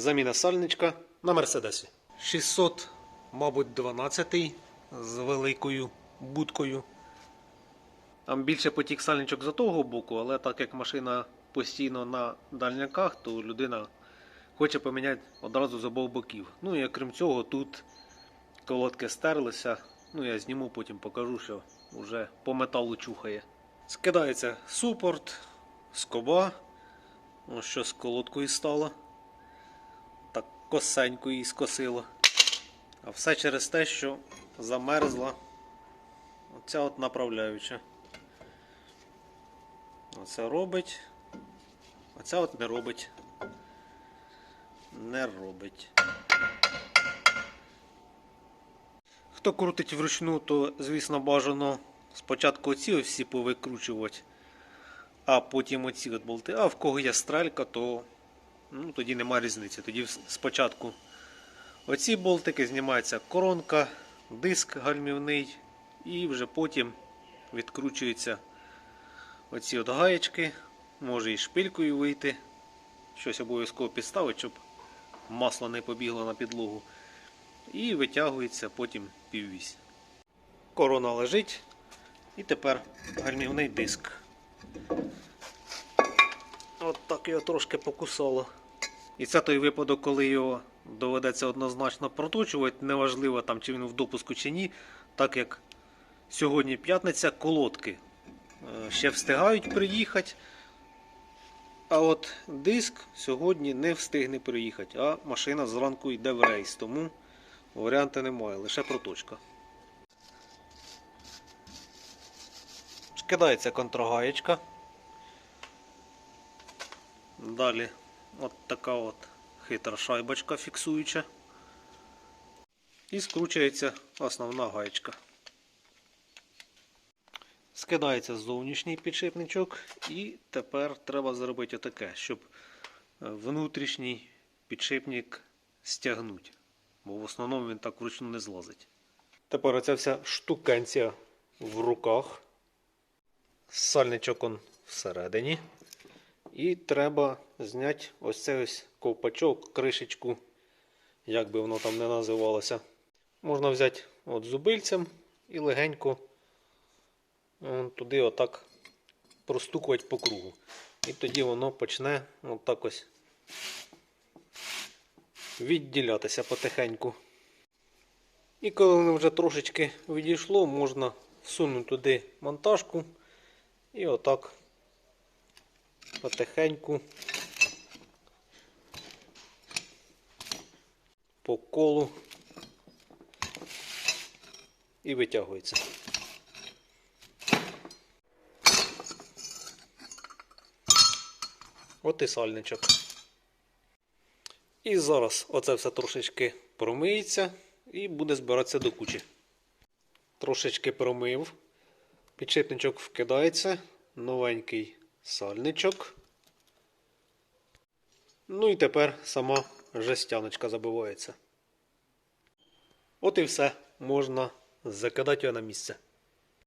Заміна сальничка на Мерседесі. 600, мабуть, 12 з великою будкою. Там більше потік сальничок за того боку, але так як машина постійно на дальняках, то людина хоче поміняти одразу з обох боків. Ну і крім цього, тут колодки стерлися. Ну, я зніму, потім покажу, що вже по металу чухає. Скидається супорт, скоба. Ось що з колодкою стало. Косенько її скосило. А все через те, що замерзла оця от направляюча. Оце робить. Оця от не робить. Не робить. Хто крутить вручну, то, звісно, бажано спочатку оці всі повикручувати, а потім оці от болти. А в кого є стрелька, то ну, тоді немає різниці. Тоді спочатку оці болтики знімається коронка, диск гальмівний, і вже потім відкручуються оці от гаєчки. Може і шпилькою вийти. Щось обов'язково підставити, щоб масло не побігло на підлогу. І витягується потім піввісь. Корона лежить. І тепер гальмівний диск. От так його трошки покусало. І це той випадок, коли його доведеться однозначно проточувати, неважливо там, чи він в допуску чи ні, так як сьогодні п'ятниця, колодки е, ще встигають приїхати. А от диск сьогодні не встигне приїхати, а машина зранку йде в рейс, тому варіанти немає, лише проточка. Скидається контрагаєчка. Далі от така от хитра шайбочка фіксуюча. І скручується основна гаєчка. Скидається зовнішній підшипничок, і тепер треба зробити таке, щоб е, внутрішній підшипник стягнути. Бо в основному він так вручну не злазить. Тепер оця вся штукенція в руках. Сальничок он всередині. І треба зняти ось цей ось ковпачок, кришечку, як би воно там не називалося. Можна взяти от зубильцем і легенько туди отак простукувати по кругу. І тоді воно почне отак ось відділятися потихеньку. І коли воно вже трошечки відійшло, можна всунути туди монтажку і отак потихеньку по колу і витягується. От і сальничок. І зараз оце все трошечки промиється і буде збиратися до кучі. Трошечки промив. Підшипничок вкидається, новенький сальничок. Ну і тепер сама жестяночка забивається. От і все. Можна закидати його на місце.